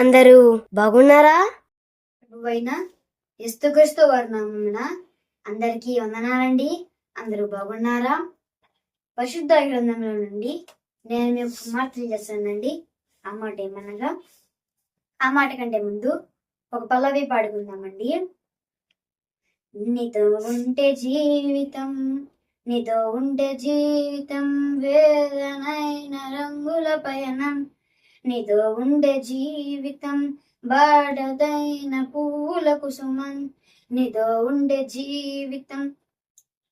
అందరూ బాగున్నారా? నువ్వైనా యేసుక్రీస్తు వర్ణమున అందరికీ వందనాలండి. అందరూ బాగున్నారా? పరిశుద్ధ గ్రంథంలో నుండి నేను మీకు కుమార్తె చేస్తానండి. ఆ మాట ఏమనగా ఆ మాట కంటే ముందు ఒక పల్లవి పాడుకుందామండి. నీతో ఉంటే జీవితం నీతో ఉంటే జీవితం వేదనైన రంగుల పయనం నీతో ఉండే జీవితం బాడదైన పూల కుసుమం. నీతో ఉండే జీవితం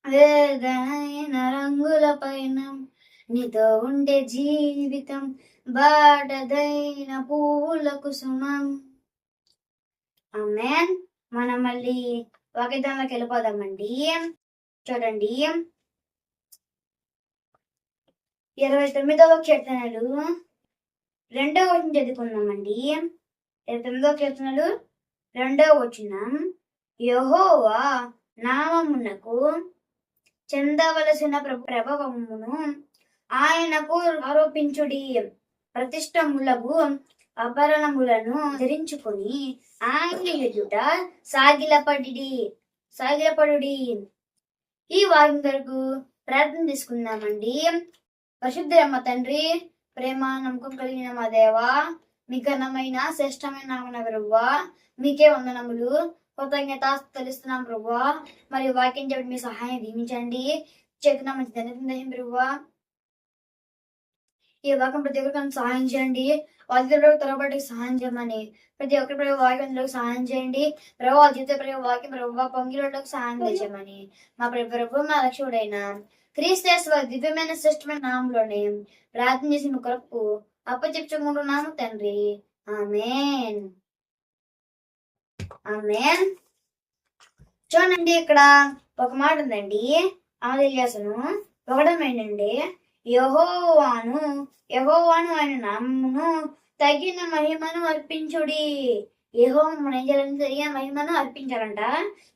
వేదైన రంగుల పైన. నీతో ఉండే జీవితం బాడదైన పూల కుసుమం. అమ్మేన్ మనం మళ్ళీ వాకిదాంలోకి వెళ్ళిపోదామండి. చూడండి. ఇరవై తొమ్మిదవ కీర్తనలు. రెండవ వచనం చదువుకుందామండి. ఇరవై తొమ్మిదవ కీర్తనలు రెండవ వచనం. యహోవా నామమునకు చెందవలసిన ప్ర- ప్రభావమును ఆయనకు ఆరోపించుడి. ప్రతిష్టములకు అపరణములను ధరించుకొని ఆయన ఎదుట సాగిలపడి సాగిలపడుడి. ఈ వాక్యం కొరకు ప్రార్థన తీసుకుందామండి. పరిశుద్ధ తండ్రి ప్రేమ నమ్మకం కలిగిన మా దేవా మీ ఘనమైన శ్రేష్టమైన నామన ప్రభువా మీకే వందనములు. కృతజ్ఞత తెలుస్తున్నాం ప్రభువా మరియు వాక్యం చెప్పి మీ సహాయం దీవించండి. చేతున్న మంచి ధన్యతం ప్రభువా. ఈ వాక్యం ప్రతి ఒక్కరికి సహాయం చేయండి. వాళ్ళ తొలబడికి సహాయం చేయమని ప్రతి ఒక్కరి ప్రభు వాక్యంలోకి సహాయం చేయండి. ప్రభు వాళ్ళ జీవిత ప్రభు వాక్యం ప్రభు పొంగిలోకి సహాయం చేయమని మా ప్రభు మా రక్షకుడైన క్రీస్తేశ్వర దివ్యమైన శ్రేష్టమైన నామంలోనే ప్రార్థన చేసి మీ కొరకు అప్పచెప్పుకుంటున్నాము తండ్రి. ఆమెన్. ఆమెన్. చూడండి ఇక్కడ ఒక మాట ఉందండి. ఆదిల్యాసను ఒకటం ఏంటండి యహోవాను యహోవాను ఆయన నామమును తగిన మహిమను అర్పించుడి. ఏహో మనం ఏం చేయాలంటే తగిన మహిమను అర్పించాలంట.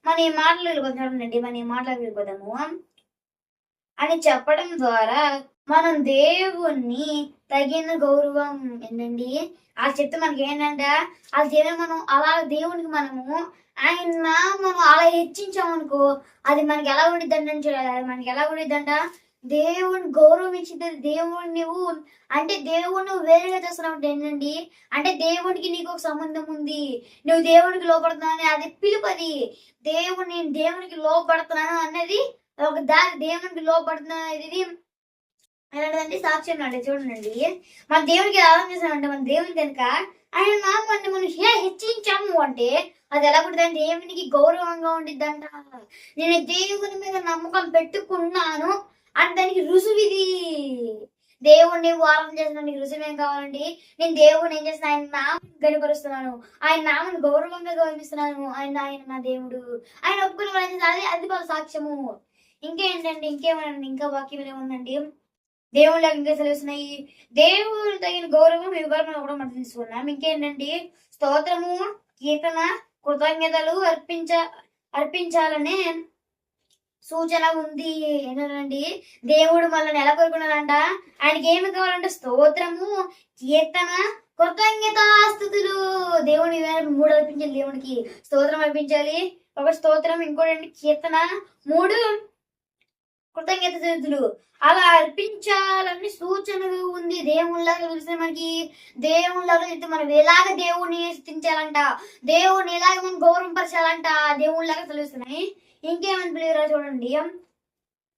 మన ఈ మాటలు వెళ్ళిపోతామండి మన ఈ మాటలు వెళ్ళిపోతాము అని చెప్పడం ద్వారా మనం దేవుణ్ణి తగిన గౌరవం ఏంటండి? ఆ చెప్తే మనకి ఏంటంట అది దేవుని మనం అలా దేవునికి మనము ఆయన మనం అలా హెచ్చించామనుకో అది మనకి ఎలా ఉండిద్దంటే చూడాలి. అది మనకి ఎలా ఉండిద్దంట? దేవుని గౌరవం ఇచ్చింది దేవుని నువ్వు అంటే దేవుడు నువ్వు వేరుగా చేస్తున్నావు అంటే ఏంటండి? అంటే దేవునికి నీకు ఒక సంబంధం ఉంది. నువ్వు దేవునికి లోపడుతున్నావు అది పిలుపది. దేవుని దేవునికి లోపడుతున్నాను అన్నది ఒక దాని దేవునికి లోపడుతున్న ఇది. అలాంటిదండి సాక్ష్యం అంటే చూడండి. మన దేవునికి ఎలా చేశామంటే మన దేవుని కనుక ఆయన నామాన్ని మనం హే హెచ్చించాము అంటే అది ఎలా ఉంటుంది దేవునికి గౌరవంగా ఉండిద్దంట. నేను దేవుని మీద నమ్మకం పెట్టుకున్నాను అంటే దానికి రుజువు ఇది. దేవుణ్ణి వారం చేసిన రుజువు ఏం కావాలండి? నేను దేవుని ఏం చేసిన ఆయన నామం గనిపరుస్తున్నాను. ఆయన నామను గౌరవంగా గౌరవిస్తున్నాను. ఆయన ఆయన నా దేవుడు. ఆయన ఒప్పుకుని ఏం అది అది వాళ్ళ సాక్ష్యము. ఇంకేంటండి? ఇంకేమనండి? ఇంకా వాక్యం ఏముందండి దేవుళ్ళ ఇంకా సెలవుస్తున్నాయి. దేవుడు తగిన గౌరవం వివరణ కూడా మనం తీసుకున్నాం. ఇంకేంటండి? స్తోత్రము కీర్తన కృతజ్ఞతలు అర్పించ అర్పించాలనే సూచన ఉంది. ఏంటండి దేవుడు మనల్ని ఎలా కోరుకున్నాడంట ఆయనకి ఏమి కావాలంటే స్తోత్రము కీర్తన కృతజ్ఞతాస్థుతులు దేవుని మూడు అర్పించాలి దేవునికి. స్తోత్రం అర్పించాలి. ఒక స్తోత్రం ఇంకోటి కీర్తన. మూడు కృతజ్ఞత చేతులు అలా అర్పించాలని సూచనలు ఉంది. దేవుళ్ళగా తెలిసిన మనకి దేవుళ్ళగా చెప్తే మనం ఎలాగ దేవుని స్థించాలంట దేవుని ఎలాగ మనం గౌరవపరచాలంట? దేవుళ్ళగా తెలుస్తున్నాయి ఇంకేమని పిలివరా చూడండి.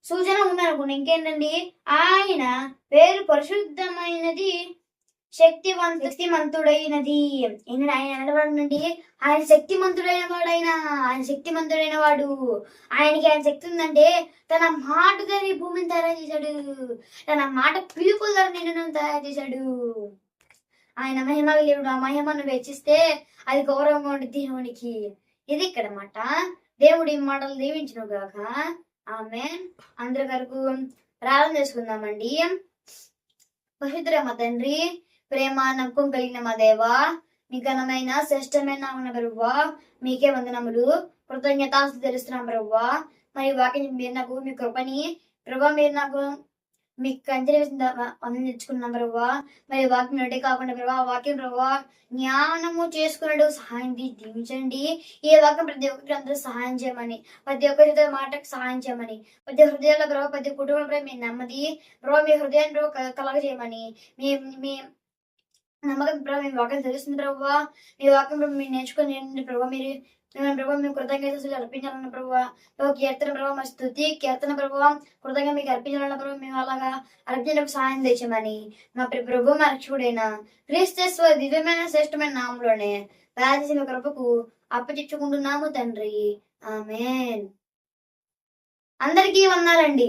సూచన ఉందనుకోండి ఇంకేంటండి? ఆయన పేరు పరిశుద్ధమైనది శక్తివంత శక్తిమంతుడైనది ఏంటంటే ఆయన అనబడండి ఆయన శక్తిమంతుడైన వాడైన ఆయన శక్తిమంతుడైన వాడు ఆయనకి ఆయన శక్తి ఉందంటే తన మాట గారి భూమిని తయారు చేశాడు. తన మాట పిలుపుల ద్వారా నిన్ను తయారు చేశాడు. ఆయన మహిమ దేవుడు ఆ మహిమను వెచ్చిస్తే అది గౌరవంగా ఉండి దేవునికి. ఇది ఇక్కడ మాట. దేవుడి ఈ మాటలు దీవించను గాక. ఆమె అందరి వరకు ప్రారంభం చేసుకుందామండి. పవిత్ర మా తండ్రి ప్రేమ నమ్మకం కలిగిన మా దేవా మీ ఘనమైన శ్రేష్టమైన ఉన్న బరువ్వా మీకే వందనములు. కృతజ్ఞతాస్తు తెలుస్తున్నాం బరువ్వా మరి వాక్యం మీరు నాకు మీ కృపని ప్రభా మీరు నాకు మీకు కంచె వేసిన నేర్చుకున్నాం తెచ్చుకున్నాం మరి వాక్యం రెడీ కాకుండా ప్రభావ వాక్యం ప్రభావ జ్ఞానము చేసుకున్నాడు సహాయం దీవించండి. ఈ వాక్యం ప్రతి ఒక్కరికి అందరూ సహాయం చేయమని ప్రతి ఒక్కరితో మాటకు సహాయం చేయమని ప్రతి హృదయాల ప్రభావ ప్రతి కుటుంబంలో మీ నెమ్మది ప్రభావ మీ హృదయాన్ని ప్రభావ కలగ చేయమని మీ మీ నమ్మకం ప్రభావ మీ వాక్యం తెలుస్తుంది ప్రభావ మీ వాక్యం ప్రభు మీరు నేర్చుకొని ఏంటంటే ప్రభావ మీరు మేము ప్రభావ మేము కృతజ్ఞతలు అర్పించాలన్న ప్రభావ కీర్తన ప్రభావ మా స్థుతి కీర్తన ప్రభావ కృతజ్ఞత మీకు అర్పించాలన్న ప్రభావ మేము అలాగా అర్పించడానికి సహాయం తెచ్చామని మా ప్రభు మా రక్షకుడైన క్రీస్తేశ్వర దివ్యమైన శ్రేష్టమైన నామంలోనే రాజసీమ కృపకు అప్పచెచ్చుకుంటున్నాము తండ్రి. ఆమెన్. అందరికీ వందాలండి.